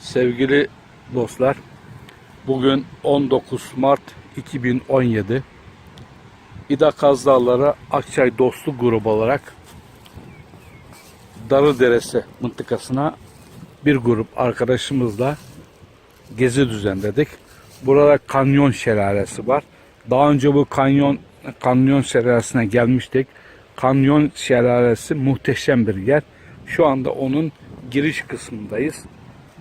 Sevgili dostlar, bugün 19 Mart 2017. İda Kaz Dağları Akçay Dostluk Grubu olarak Darıderesi mıntıkasına bir grup arkadaşımızla gezi düzenledik. Burada kanyon şelalesi var. Daha önce bu kanyon kanyon şelalesine gelmiştik. Kanyon şelalesi muhteşem bir yer. Şu anda onun giriş kısmındayız.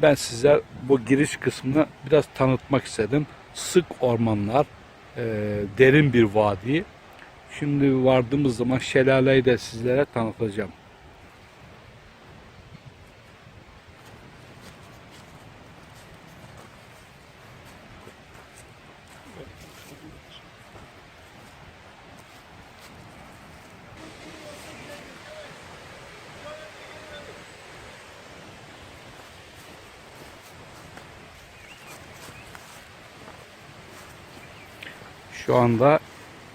Ben size bu giriş kısmını biraz tanıtmak istedim. Sık ormanlar, e, derin bir vadi. Şimdi vardığımız zaman şelaleyi de sizlere tanıtacağım. Şu anda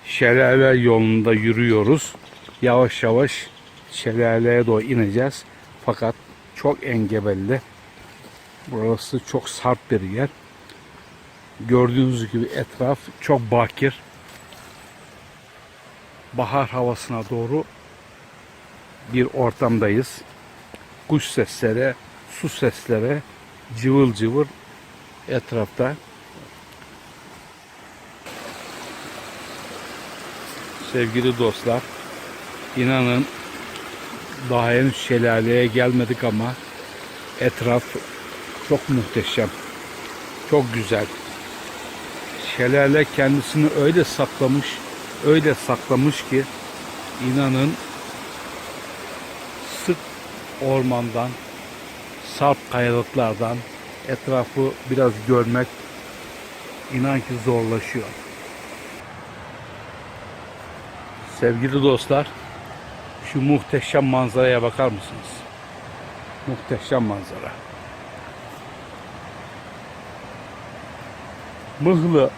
şelale yolunda yürüyoruz. Yavaş yavaş şelaleye doğru ineceğiz. Fakat çok engebelli. Burası çok sarp bir yer. Gördüğünüz gibi etraf çok bakir. Bahar havasına doğru bir ortamdayız. Kuş sesleri, su sesleri cıvıl cıvıl etrafta. Sevgili dostlar, inanın daha henüz şelaleye gelmedik ama etraf çok muhteşem. Çok güzel. Şelale kendisini öyle saklamış, öyle saklamış ki inanın sık ormandan, sarp kayalıklardan etrafı biraz görmek inan ki zorlaşıyor. Sevgili dostlar, şu muhteşem manzaraya bakar mısınız? Muhteşem manzara. Mıhlı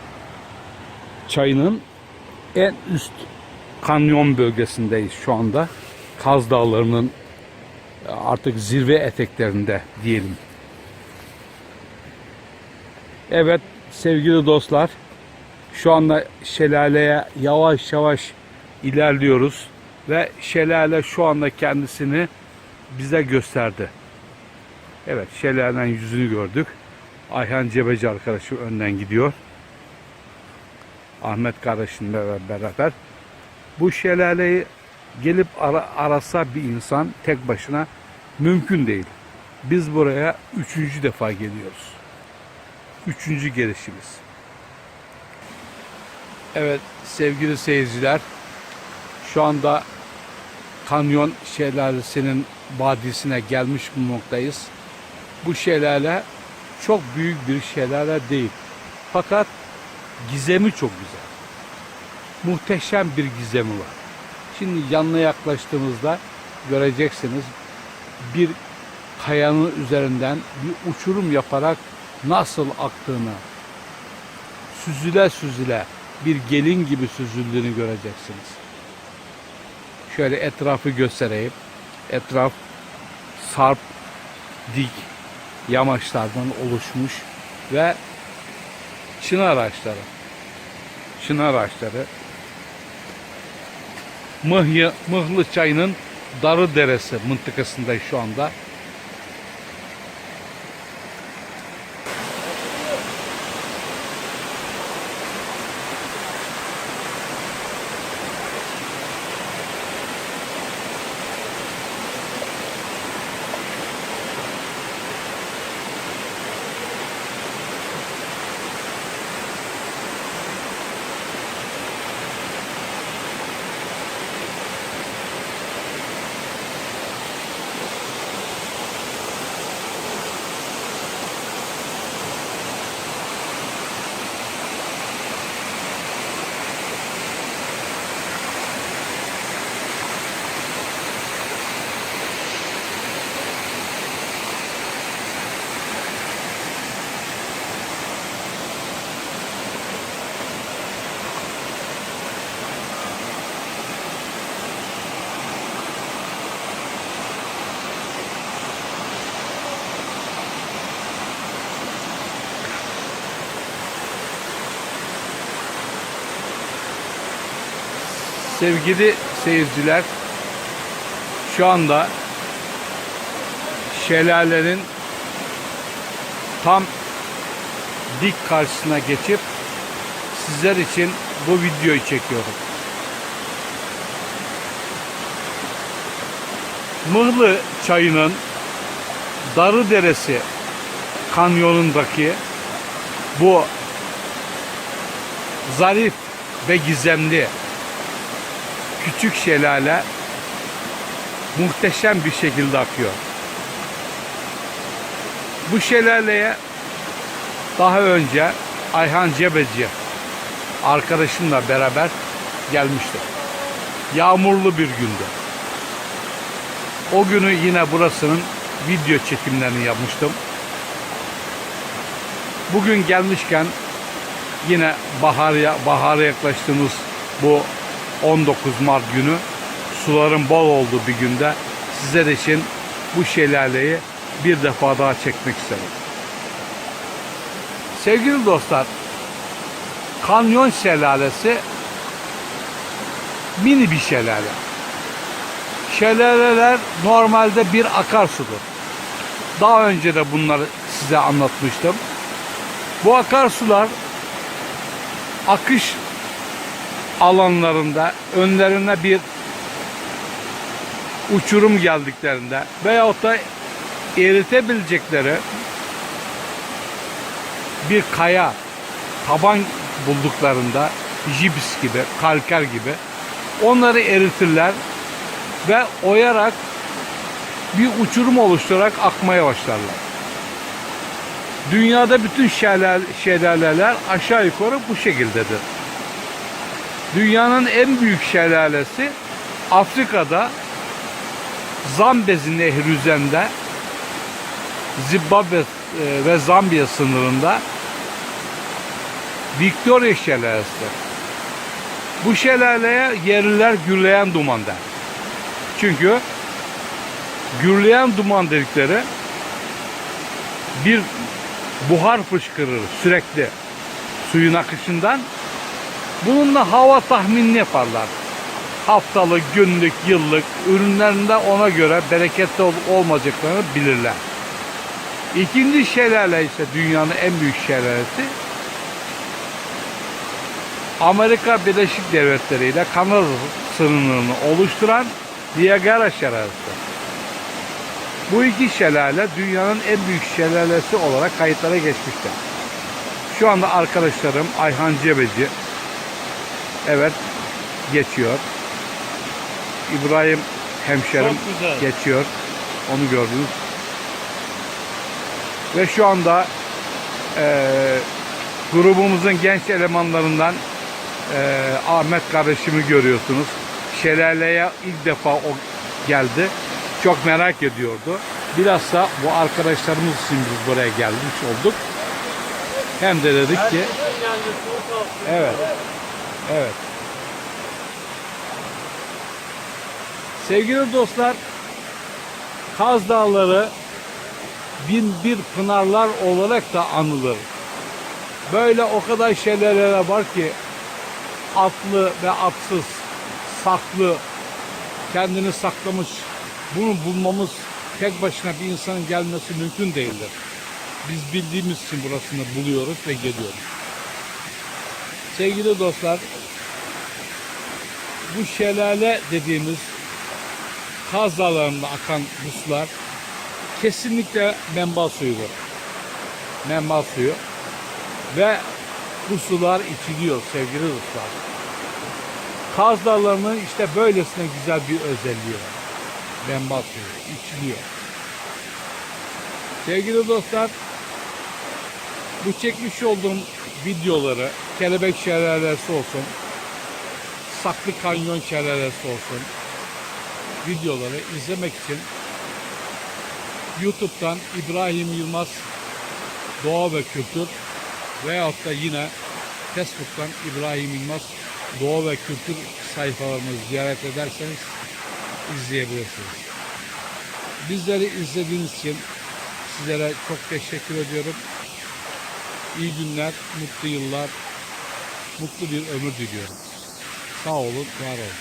çayının en üst kanyon bölgesindeyiz şu anda. Kaz Dağları'nın artık zirve eteklerinde diyelim. Evet sevgili dostlar, şu anda şelaleye yavaş yavaş ilerliyoruz ve şelale şu anda kendisini bize gösterdi. Evet şelalenin yüzünü gördük. Ayhan Cebeci arkadaşım önden gidiyor. Ahmet kardeşimle beraber. Bu şelaleyi gelip ara, arasa bir insan tek başına mümkün değil. Biz buraya üçüncü defa geliyoruz. Üçüncü gelişimiz. Evet sevgili seyirciler şu anda kanyon şelalesinin vadisine gelmiş bulunmaktayız. Bu şelale çok büyük bir şelale değil. Fakat gizemi çok güzel. Muhteşem bir gizemi var. Şimdi yanına yaklaştığımızda göreceksiniz bir kayanın üzerinden bir uçurum yaparak nasıl aktığını süzüle süzüle bir gelin gibi süzüldüğünü göreceksiniz. Şöyle etrafı göstereyim. Etraf sarp, dik yamaçlardan oluşmuş ve çınar ağaçları. Çınar ağaçları. Mıhlı Çayı'nın Darı Deresi mıntıkasındayız şu anda. Sevgili seyirciler, şu anda şelalenin tam dik karşısına geçip sizler için bu videoyu çekiyorum. Mıhlı çayının Darı Deresi kanyonundaki bu zarif ve gizemli küçük şelale muhteşem bir şekilde akıyor. Bu şelaleye daha önce Ayhan Cebeci arkadaşımla beraber gelmiştim. Yağmurlu bir gündü. O günü yine burasının video çekimlerini yapmıştım. Bugün gelmişken yine bahara yaklaştığımız bu 19 Mart günü suların bol olduğu bir günde sizler için bu şelaleyi bir defa daha çekmek istedim. Sevgili dostlar, Kanyon Şelalesi mini bir şelale. Şelaleler normalde bir akarsudur. Daha önce de bunları size anlatmıştım. Bu akarsular akış alanlarında önlerine bir uçurum geldiklerinde veyahut da eritebilecekleri bir kaya taban bulduklarında jibis gibi, kalker gibi onları eritirler ve oyarak bir uçurum oluşturarak akmaya başlarlar. Dünyada bütün şelal, şelaleler aşağı yukarı bu şekildedir. Dünyanın en büyük şelalesi Afrika'da Zambezi Nehri üzerinde Zimbabwe e, ve Zambiya sınırında Victoria Şelalesi'dir. Bu şelaleye yerliler gürleyen duman der. Çünkü gürleyen duman dedikleri bir buhar fışkırır sürekli suyun akışından. Bununla hava tahminini yaparlar. Haftalık, günlük, yıllık ürünlerinde ona göre bereketli olup olmayacaklarını bilirler. İkinci şelale ise dünyanın en büyük şelalesi Amerika Birleşik Devletleri ile Kanada sınırını oluşturan Niagara Şelalesi. Bu iki şelale dünyanın en büyük şelalesi olarak kayıtlara geçmiştir. Şu anda arkadaşlarım Ayhan Cebeci evet geçiyor. İbrahim hemşerim Çok güzel. geçiyor. Onu gördünüz. Ve şu anda eee, grubumuzun genç elemanlarından eee, Ahmet kardeşimi görüyorsunuz. Şelaleye ilk defa o geldi. Çok merak ediyordu. Bilhassa bu arkadaşlarımız için biz buraya gelmiş olduk. Hem de dedik ki. Evet. Evet. Sevgili dostlar, Kaz Dağları bin bir pınarlar olarak da anılır. Böyle o kadar şelaleler var ki atlı ve atsız, saklı, kendini saklamış. Bunu bulmamız tek başına bir insanın gelmesi mümkün değildir. Biz bildiğimiz için burasını buluyoruz ve geliyoruz. Sevgili dostlar, bu şelale dediğimiz Kaz Dağları'nda akan bu sular kesinlikle menba suyudur. Menba suyu. Ve bu sular içiliyor sevgili dostlar. Kaz Dağları'nın işte böylesine güzel bir özelliği var. Menba suyu içiliyor. Sevgili dostlar, bu çekmiş olduğum videoları Kelebek Şelalesi olsun, Saklı Kanyon Şelalesi olsun videoları izlemek için YouTube'dan İbrahim Yılmaz Doğa ve Kültür veyahut da yine Facebook'tan İbrahim Yılmaz Doğa ve Kültür sayfalarımızı ziyaret ederseniz izleyebilirsiniz. Bizleri izlediğiniz için sizlere çok teşekkür ediyorum. İyi günler, mutlu yıllar, mutlu bir ömür diliyorum. Sağ olun, var olun.